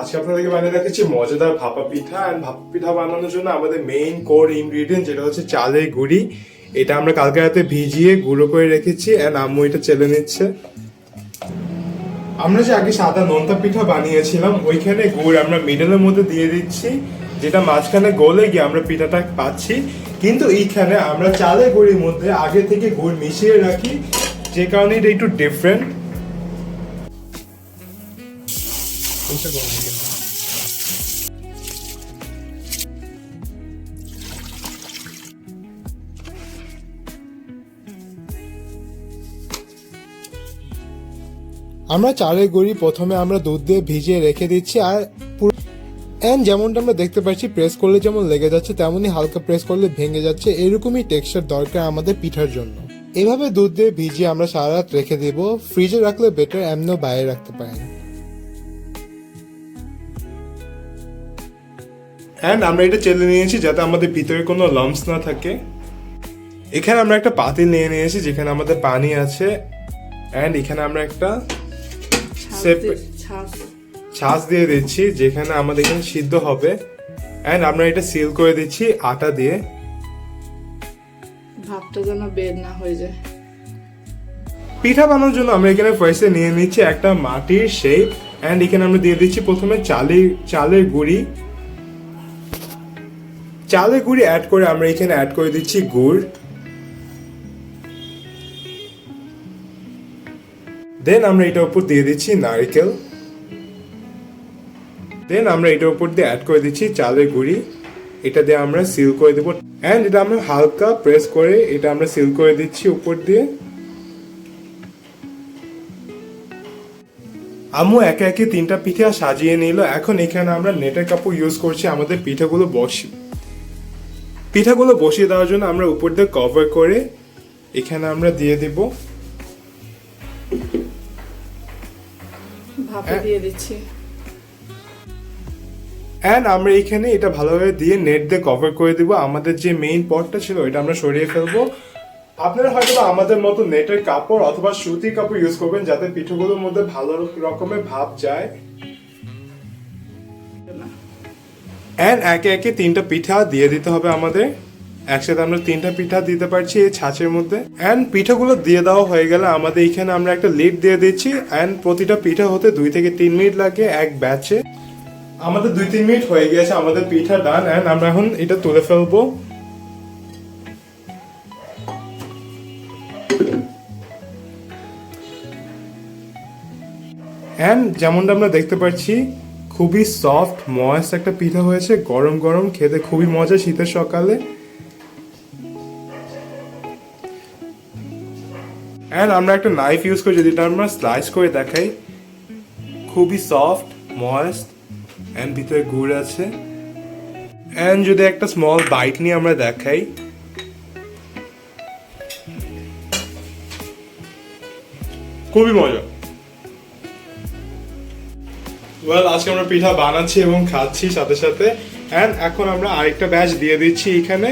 আজকে আপনাদেরকে বানিয়ে রেখেছি মজাদার ভাপা পিঠা আর ভাপা পিঠা বানানোর জন্য আমাদের মেইন কোর ইনগ্রিডিয়েন্ট যেটা হচ্ছে চালের গুঁড়ি। এটা আমরা কালকে রাতে ভিজিয়ে গুঁড়ো করে রেখেছি অ্যান্ড আম্মু এটা চেলে নিচ্ছে। আমরা যে আগে সাদা নোনতা পিঠা বানিয়েছিলাম, ওইখানে গুড় আমরা মিডলের মধ্যে দিয়ে দিচ্ছি, যেটা মাঝখানে গলে গিয়ে আমরা পিঠাটা পাচ্ছি। কিন্তু এইখানে আমরা চালের গুঁড়ির মধ্যে আগে থেকে গুড় মিশিয়ে রাখি, যে কারণে এটা একটু ডিফারেন্ট আমরা চালের গুঁড়ি প্রথমে আমরা দুধ দিয়ে ভিজিয়ে রেখে দিচ্ছি আর এন্ড যেমনটা আমরা দেখতে পাচ্ছি প্রেস করলে যেমন লেগে যাচ্ছে, তেমনই হালকা প্রেস করলে ভেঙে যাচ্ছে। এরকমই টেক্সচার দরকার আমাদের পিঠার জন্য। এভাবে দুধ দিয়ে ভিজিয়ে আমরা সারা রাত রেখে দেব। ফ্রিজে রাখলে বেটার এমনিও বাইরে রাখতে পারেন অ্যান্ড আমরা এটা চেলে নিয়েছি যাতে আমাদের ভিতরে কোনো লাম্পস না থাকে। এখানে আমরা একটা পাতিল নিয়ে নিয়েছি যেখানে আমাদের পানি আছে। অ্যান্ড এখানে আমরা একটা ছাঁচ ছাঁচ। দিয়ে দিচ্ছি যেখানে আমাদের এখানে সিদ্ধ হবে। অ্যান্ড আমরা এটা সিল করে দিচ্ছি আটা দিয়ে। ভাবটা যেন বের না হয়ে যায়। পিঠা বানানোর জন্য আমরা এখানে ফার্স্টে নিয়ে নিচ্ছি একটা মাটির শেপ অ্যান্ড এখানে আমরা দিয়ে দিচ্ছি প্রথমে চালের চালের গুঁড়ি। চালের গুঁড়ি অ্যাড করে আমরা এখানে অ্যাড করে দিচ্ছি গুড়। দেন আমরা এটার উপর দিয়ে দিচ্ছি নারকেল। দেন আমরা এটার উপর দিয়ে অ্যাড করে দিচ্ছি চালের গুঁড়ি। এটা দিয়ে আমরা সিল করে দেবো। অ্যান্ড এটা আমরা হালকা প্রেস করে এটা আমরা সিল করে দিচ্ছি উপর দিয়ে। আম্মু একে একে তিনটা পিঠা সাজিয়ে নিল। এখন এখানে আমরা নেটের কাপড় ইউজ করছি। আমাদের পিঠাগুলো বসি পিঠাগুলো বসিয়ে দেওয়ার জন্য আমরা উপর দিয়ে কভার করে এখানে আমরা দিয়ে দিব। ভাপে। দিয়ে দিচ্ছি। অ্যান্ড আমরা এখানে এটা ভালোভাবে দিয়ে নেট দিয়ে কভার করে দিব। আমাদের যে মেইন পটটা ছিল এটা আমরা সরিয়ে ফেলব। আপনারা হয়তো আমাদের মতো নেটের কাপড় অথবা সুতির কাপড় ইউজ করবেন যাতে পিঠেগুলোর মধ্যে ভালো রকমের ভাব যায়। অ্যান্ড একে একে তিনটা পিঠা দিয়ে দিতে হবে আমাদের। একসাথে আমরা তিনটা পিঠা দিতে পারছি এই ছাঁচের মধ্যে। অ্যান্ড পিঠাগুলো দিয়ে দেওয়া হয়ে গেলে আমাদের এখানে আমরা একটা লিড দিয়ে দিচ্ছি। অ্যান্ড প্রতিটা পিঠা হতে দুই থেকে তিন মিনিট লাগে এক ব্যাচে। আমাদের দুই তিন মিনিট হয়ে গিয়েছে আমাদের পিঠা ডান অ্যান্ড আমরা এখন এটা তুলে ফেলব। অ্যান্ড যেমনটা আমরা দেখতে পাচ্ছি খুবই সফট ময়েস্ট একটা পিঠা হয়েছে, গরম গরম, খেতে খুবই মজা শীতের সকালে। অ্যান্ড আমরা একটা নাইফ ইউজ করি, যদি আমরা স্লাইস করে দেখাই। খুবই সফট ময়েস্ট অ্যান্ড ভিতরে গুড় আছে। অ্যান্ড যদি একটা স্মল বাইট নিয়ে আমরা দেখাই। খুবই মজা। ওয়েল আজকে আমরা পিঠা বানাচ্ছি এবং খাচ্ছি সাথে সাথে। অ্যান্ড এখন আমরা আরেকটা ব্যাচ দিয়ে দিচ্ছি এখানে।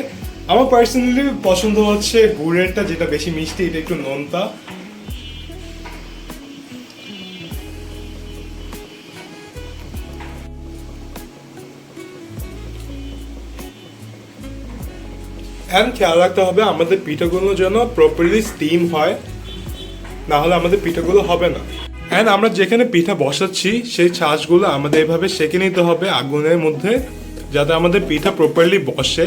আমার পার্সোনালি পছন্দ হচ্ছে গুড়েরটা, যেটা বেশি মিষ্টি, এটা একটু নোনতা। অ্যান্ড খেয়াল রাখতে হবে, আমাদের পিঠাগুলো যেন প্রপারলি স্টিম হয়, না হলে আমাদের পিঠাগুলো হবে না। অ্যান্ড আমরা যেখানে পিঠা বসাচ্ছি, সেই ছাঁচগুলো আমাদের এভাবে সেঁকে নিতে হবে আগুনের মধ্যে, যাতে আমাদের পিঠা প্রপারলি বসে।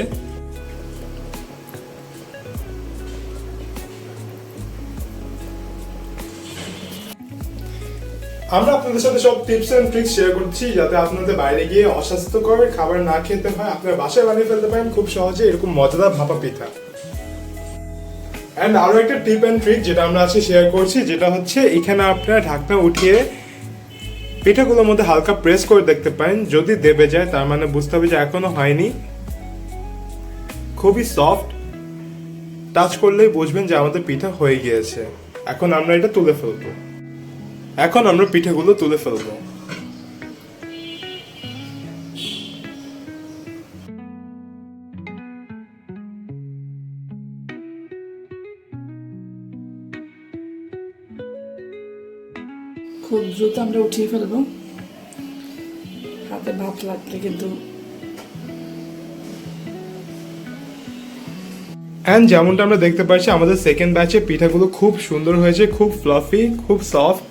আমরা আপনাদের সাথে সব টিপস এন্ড ট্রিক্স শেয়ার করছি, যাতে আপনাদের বাইরে গিয়ে অস্বাস্থ্যকর খাবার না খেতে হয়, আপনার বাসায় বানিয়ে ফেলতে পারেন, খুব সহজে এরকম মজাদার ভাপা পিঠা। অ্যান্ড আরও একটা টিপ অ্যান্ড ট্রিক যেটা আমরা আজকে শেয়ার করছি, যেটা হচ্ছে এখানে আপনারা ঢাকনা উঠিয়ে পিঠাগুলোর মধ্যে হালকা প্রেস করে দেখতে পারেন। যদি দেবে যায়, তার মানে বুঝতে হবে যে এখনও হয়নি। খুবই সফট টাচ করলেই বুঝবেন যে আমাদের পিঠা হয়ে গিয়েছে। এখন আমরা এটা তুলে ফেলব। এখন আমরা পিঠাগুলো তুলে ফেলব। খুব দ্রুত আমরা উঠিয়ে ফেলব। হাতে ভাত লাগলে কিন্তু। অ্যান্ড যেমনটা আমরা দেখতে পাচ্ছি, আমাদের সেকেন্ড ব্যাচে পিঠাগুলো খুব সুন্দর হয়েছে, খুব ফ্লাফি খুব সফট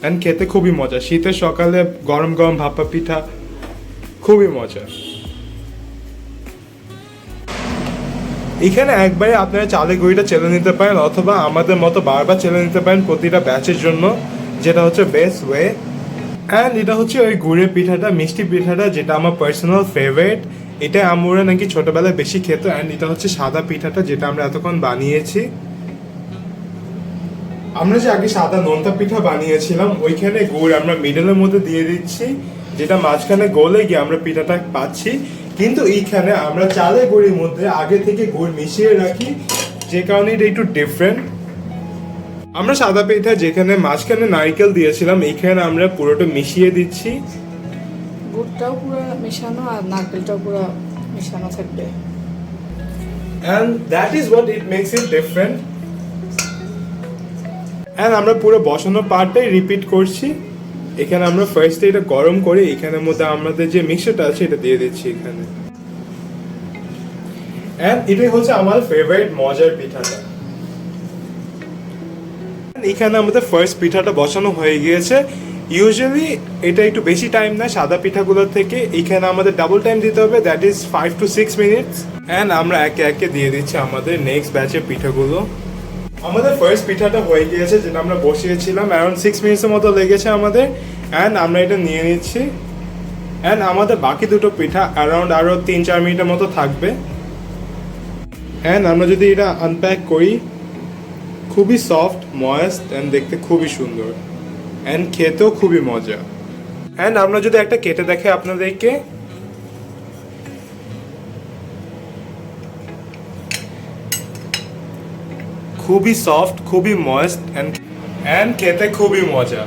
অ্যান্ড খেতে খুবই মজা শীতের সকালে গরম গরম ভাপা পিঠা খুবই মজা এখানে একবারে আপনারা চালের গুঁড়িটা চেলে নিতে পারেন অথবা আমাদের মতো বারবার চেলে নিতে পারেন প্রতিটা ব্যাচের জন্য। যেটা হচ্ছে বেস্ট ওয়ে অ্যান্ড এটা হচ্ছে ওই গুড়ের পিঠাটা, মিষ্টি পিঠাটা, যেটা আমার পার্সোনাল ফেভারিট এটা আমরা নাকি ছোটবেলায় বেশি খেত অ্যান্ড এটা হচ্ছে সাদা পিঠাটা যেটা আমরা এতক্ষণ বানিয়েছি। আমরা যে আগে সাদা নোনতা পিঠা বানিয়েছিলাম, ওইখানে গুড় আমরা মিডলের মধ্যে দিয়ে দিচ্ছি, যেটা মাঝখানে গলে গিয়ে আমরা পিঠাটা পাচ্ছি। কিন্তু এইখানে আমরা চালের গুড়ির মধ্যে আগে থেকে গুড় মিশিয়ে রাখি, যে কারণে এটা একটু ডিফারেন্ট আমরা সাদা পিঠা যেখানে মাঝখানে নারকেল দিয়েছিলাম এইখানে আমরা পুরোটা মিশিয়ে দিচ্ছি। গুড়টাও পুরো মেশানো আর নারকেলটাও পুরো মেশানো থাকবে। And that is what it makes it different. And আমরা পুরো বসানো পার্টটাই রিপিট করছি। এখানে আমরা ফার্স্টে এটা গরম করে এখানের মধ্যে আমাদের যে মিক্সচারটা আছে এটা দিয়ে দিচ্ছি এখানে। And এটাই হচ্ছে আমার ফেভারিট মজার পিঠাটা। এখানে আমাদের ফার্স্ট পিঠাটা বসানো হয়ে গিয়েছে। ইউজুয়ালি এটা একটু বেশি টাইম নেয় সাদা পিঠাগুলোর থেকে। এখানে আমাদের ডাবল টাইম দিতে হবে that is five two six minutes and আমরা একে একে দিয়ে দিচ্ছি আমাদের নেক্সট ব্যাচের পিঠাগুলো। আমাদের ফার্স্ট পিঠাটা হয়ে গিয়েছে, যেটা আমরা বসিয়েছিলাম অ্যারাউন্ড সিক্স মিনিটসের মতো লেগেছে আমাদের। অ্যান্ড আমরা এটা নিয়ে নিচ্ছি। অ্যান্ড আমাদের বাকি দুটো পিঠা অ্যারাউন্ড আরও তিন চার মিনিটের মতো থাকবে। অ্যান্ড আমরা যদি এটা আনপ্যাক করি খুবই সফট ময়েস্ট অ্যান্ড দেখতে খুবই সুন্দর অ্যান্ড খেতেও খুবই মজা। অ্যান্ড আমরা যদি একটা কেটে দেখে আপনাদেরকে, খুবই সফট খুবই ময়েস্ট অ্যান্ড অ্যান্ড খেতে খুবই মজা।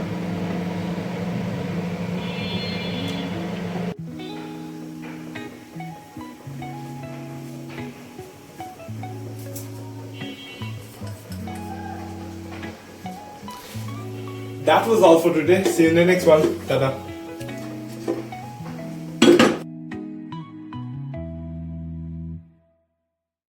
That was all for today. See you in the next one. Tada.